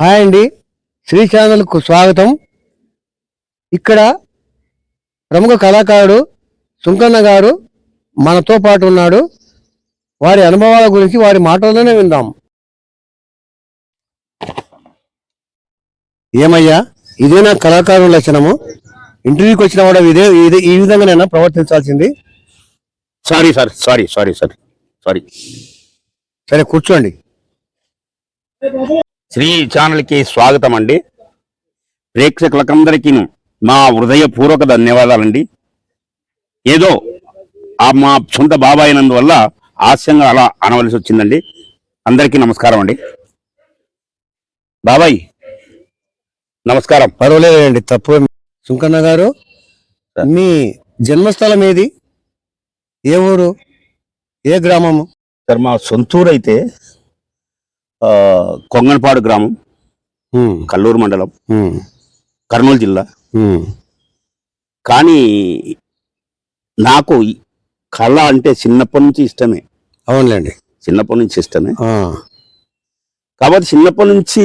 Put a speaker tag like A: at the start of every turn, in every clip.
A: Hi అండి. శ్రీ ఛానల్కు స్వాగతం. ఇక్కడ ప్రముఖ కళాకారుడు సుంకన్న గారు మనతో పాటు ఉన్నాడు. వారి అనుభవాల గురించి వారి మాటల్లోనే విందాం. ఏమయ్యా ఇదేనా కళాకారుల లక్షణము? ఇంటర్వ్యూకి వచ్చిన వాడు ఇదే ఇదే ఈ విధంగానైనా ప్రవర్తించాల్సింది?
B: Sorry sir sorry sorry sir sorry
A: సరే కూర్చోండి.
B: శ్రీ ఛానల్కి స్వాగతం అండి. ప్రేక్షకులకందరికీ మా హృదయపూర్వక ధన్యవాదాలండి. ఏదో ఆ మా సొంత బాబాయ్ నందువల్ల హాస్యంగా అలా అనవలసి వచ్చిందండి. అందరికీ నమస్కారం అండి. బాబాయ్ నమస్కారం.
A: పర్వాలేదండి తప్పు. సుంకన్న గారు మీ జన్మస్థలం ఏది? ఏ ఊరు? ఏ గ్రామము?
B: సార్ మా సొంతూరు అయితే కొంగనపాడు గ్రామం కల్లూరు మండలం కర్నూలు జిల్లా. కానీ నాకు కళ అంటే చిన్నప్పటి నుంచి ఇష్టమే.
A: అవునులేండి.
B: చిన్నప్పటి నుంచి ఇష్టమే. కాబట్టి చిన్నప్పటి నుంచి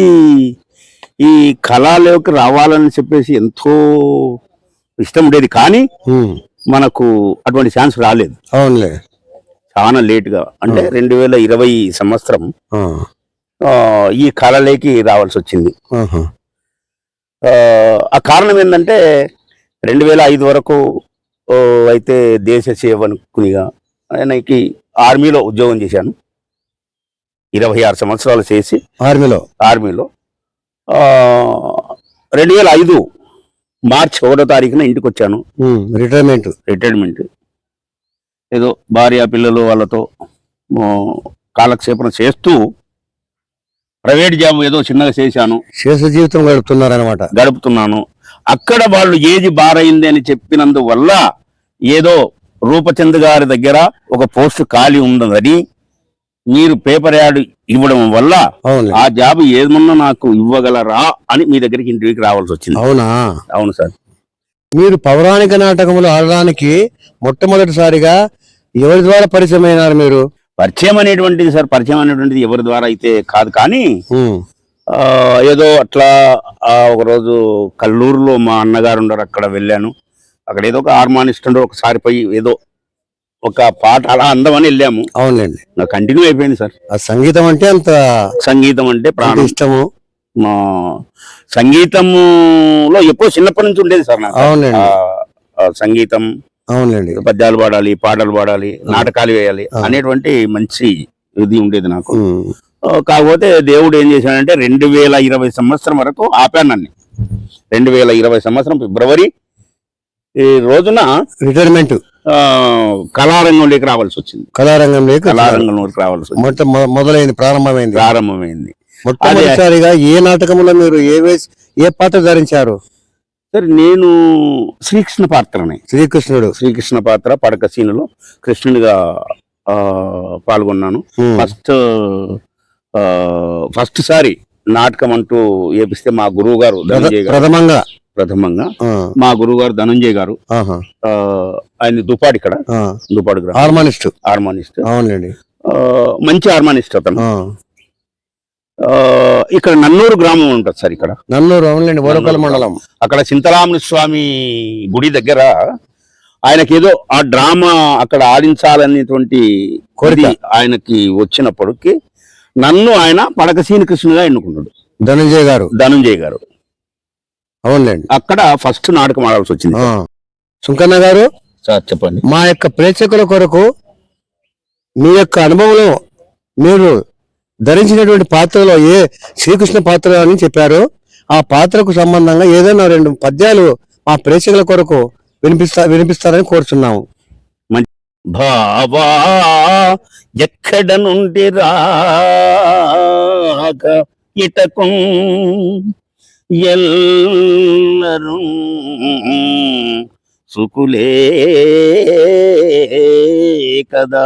B: ఈ కళలోకి రావాలని చెప్పేసి ఎంతో ఇష్టం ఉండేది. కానీ మనకు అటువంటి ఛాన్స్ రాలేదు.
A: అవునులే.
B: చాలా లేటుగా. అంటే రెండు వేల ఇరవై సంవత్సరం ఈ కళలోకి రావాల్సి వచ్చింది. ఆ, కారణం ఏంటంటే రెండు వేల ఐదు వరకు అయితే దేశ సేవకునిగా ఆయనకి ఆర్మీలో ఉద్యోగం చేశాను. ఇరవై ఆరు సంవత్సరాలు చేసి
A: ఆర్మీలో?
B: ఆర్మీలో. రెండు వేల ఐదు మార్చ్ ఒకటో తారీఖున ఇంటికి వచ్చాను
A: రిటైర్మెంట్.
B: రిటైర్మెంట్. ఏదో భార్య పిల్లలు వాళ్ళతో కాలక్షేపణ చేస్తూ ప్రైవేట్ జాబ్ ఏదో చిన్నగా చేశాను
A: శేష జీవితం గడుపుతున్నారనమాట
B: గడుపుతున్నాను. అక్కడ వాళ్ళు ఏది బారైంది అని చెప్పినందువల్ల ఏదో రూపచంద్ గారి దగ్గర ఒక పోస్ట్ ఖాళీ ఉన్నదని మీరు పేపర్ యాడ్ ఇవ్వడం వల్ల ఆ జాబ్ ఏమన్నా నాకు ఇవ్వగలరా అని మీ దగ్గరికి ఇంటర్వ్యూకి రావాల్సి వచ్చింది.
A: అవునా?
B: అవును సార్.
A: మీరు పౌరాణిక నాటకములు ఆడడానికి మొట్టమొదటిసారిగా ఎవరి ద్వారా పరిచయం అయినారు మీరు?
B: పరిచయం అనేటువంటిది సార్ పరిచయం అనేటువంటిది ఎవరి ద్వారా అయితే కాదు కానీ ఏదో అట్లా ఆ, ఒకరోజు కల్లూరులో మా అన్నగారు ఉండరు అక్కడ వెళ్ళాను. అక్కడ ఏదో ఒక హార్మోనిస్ట్ ఒకసారి పోయి ఏదో ఒక పాట అలా అందమని వెళ్ళాము.
A: అవునులేండి.
B: నాకు కంటిన్యూ అయిపోయింది సార్.
A: ఆ సంగీతం అంటే అంత
B: సంగీతం అంటే ప్రాణం.
A: ఇష్టము?
B: మా సంగీతంలో ఎక్కువ చిన్నప్పటి నుంచి ఉండేది సార్ నాకు.
A: అవునండి.
B: సంగీతం
A: అవునులేండి.
B: పద్యాలు పాడాలి పాటలు పాడాలి నాటకాలు వేయాలి. అనేటువంటి మంచి ఇది ఉండేది నాకు. కాకపోతే దేవుడు ఏం చేశాడంటే రెండు వేల ఇరవై సంవత్సరం వరకు ఆపాను నన్ను. రెండు వేల ఇరవై సంవత్సరం ఫిబ్రవరి ఈ రోజున
A: రిటైర్మెంట్
B: కళారంగంలోకి రావాల్సి వచ్చింది.
A: కళారంగంలోకి
B: కళారంగంలోకి రావాల్సి వచ్చింది.
A: మొట్ట మొదలైంది ప్రారంభమైంది.
B: ప్రారంభమైంది.
A: మొట్టమొదటిసారిగా ఏ నాటకములో మీరు ఏ ఏ పాత్ర ధరించారు?
B: సరే నేను శ్రీకృష్ణ పాత్రనే.
A: శ్రీకృష్ణుడు.
B: శ్రీకృష్ణ పాత్ర పడక సీనులో కృష్ణుడిగా పాల్గొన్నాను. ఫస్ట్ ఫస్ట్ సారి నాటకం అంటూ ఏపిస్తే మా గురువు గారు.
A: ప్రథమంగా?
B: ప్రథమంగా. మా గురువు గారు. ధనంజయ్ గారు ఆయన దుపాడు ఇక్కడ. దుపాడు
A: హార్మోనిస్ట్.
B: హార్మోనిస్ట్. మంచి హార్మోనిస్ట్ అతను. ఇక్కడ నన్నూరు గ్రామం ఉంటుంది సార్ ఇక్కడ.
A: నన్నూరు అవునులేండి ఓరకల్ మండలం.
B: అక్కడ చింతరాముని స్వామి గుడి దగ్గర ఆయనకి ఏదో ఆ డ్రామా అక్కడ ఆడించాలనేటువంటి
A: కోరిక.
B: ఆయనకి వచ్చినప్పటికి నన్ను ఆయన పడకసీని కృష్ణుగా ఎన్నుకున్నాడు.
A: ధనంజయ్ గారు.
B: ధనంజయ్ గారు.
A: అవునులేండి.
B: అక్కడ ఫస్ట్ నాటకం ఆడాల్సి వచ్చింది.
A: సుంకన్న గారు
B: సార్ చెప్పండి.
A: మా యొక్క ప్రేక్షకుల కొరకు మీ యొక్క అనుభవంలో మీరు ధరించినటువంటి పాత్రలో ఏ శ్రీకృష్ణ పాత్ర అని చెప్పారు ఆ పాత్రకు సంబంధంగా ఏదైనా రెండు పద్యాలు మా ప్రేక్షకుల కొరకు వినిపిస్తా వినిపిస్తారని కోరుచున్నాము.
B: భావా ఎక్కడ నుండి రాక ఇటకు ఎల్లరు సుకులే కదా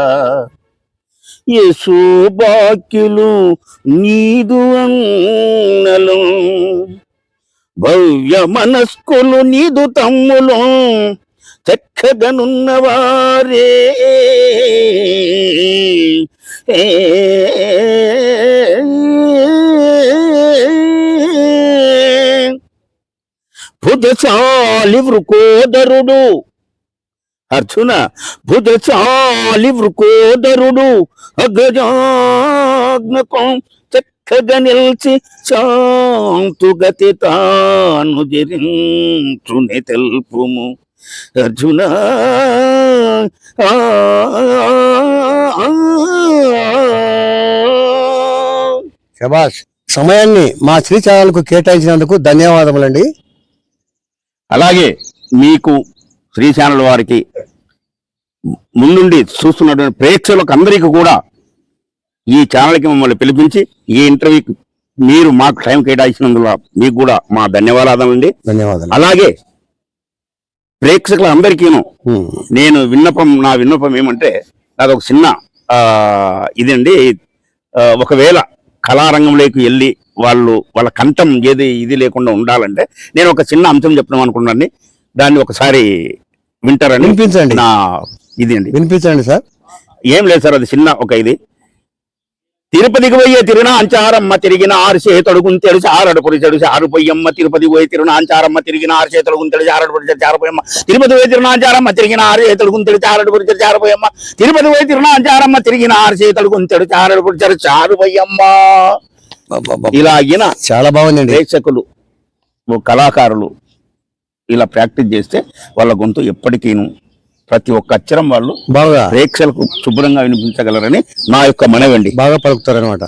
B: యశోబాక్యులు నీదు అన్నలం. భవ్య మనస్కులు నీదు తమ్ములు చక్కగనున్నవారే పుదశాలి వృకోదరుడు అర్జున బుధశాలి వృకోదరుడు అగ్రజాగ్నకం చక్కగా నిలిచి శాంతుగతి తాను జరించుని తెలుపుము. అర్జున ఆ,
A: శబాష్ సమయాన్ని మా శ్రీ ఛానల్కు కేటాయించినందుకు ధన్యవాదములండి.
B: అలాగే మీకు శ్రీ ఛానల్ వారికి ముందుండి చూస్తున్నటువంటి ప్రేక్షకులకు అందరికీ కూడా ఈ ఛానల్కి మమ్మల్ని పిలిపించి ఈ ఇంటర్వ్యూకి మీరు మాకు టైం కేటాయించినందువల్ల మీకు కూడా మా ధన్యవాదాలండి
A: ధన్యవాదాలు.
B: అలాగే ప్రేక్షకులందరికీను. నేను విన్నపం నా విన్నపం ఏమంటే నాది ఒక చిన్న ఇదండి. ఒకవేళ కళారంగంలోకి వెళ్ళి వాళ్ళు వాళ్ళ కంఠం ఏది ఇది లేకుండా ఉండాలంటే నేను ఒక చిన్న అంశం చెప్తాం అనుకున్నాను దాన్ని ఒకసారి వింటారని
A: వినిపించండి.
B: నా ఇది అండి
A: వినిపించండి సార్.
B: ఏం లేదు సార్ అది చిన్న ఒక ఇది. తిరుపతికి పోయే తిరునాంచారమ్మ తిరిగిన ఆరు చేతుడు గుంతెడు చారడు పొడిచెడు చారు పొయ్యమ్మ. తిరుపతి పోయి తిరునాంచారమ్మ తిరిగిన ఆరు చేతుడు గుంతెడు చారడు పొడిచెడు చారు పోయమ్మ తిరుపతి పోయి తిరునాంచారమ్మ తిరిగిన ఆరు చేతుడు గుంతెడు చారడు పొడిచెడు చారు పోయమ్మ తిరుపతి పోయి తిరునాంచారమ్మ తిరిగిన ఆరు చేతుడు గుంతెడు చారడు పొడిచెడు చారు పోయమ్మ
A: అబ్బబ్బబ్బ.
B: ఇలాగిన
A: చాలా బాగుందండి.
B: ప్రేక్షకులు కళాకారులు ఇలా ప్రాక్టీస్ చేస్తే వాళ్ళ గొంతు ఎప్పటికీను ప్రతి ఒక్క అక్షరం వాళ్ళు
A: బాగా.
B: ప్రేక్షకులకు శుభ్రంగా వినిపించగలరని నా యొక్క మనవండి
A: బాగా పలుకుతారు అనమాట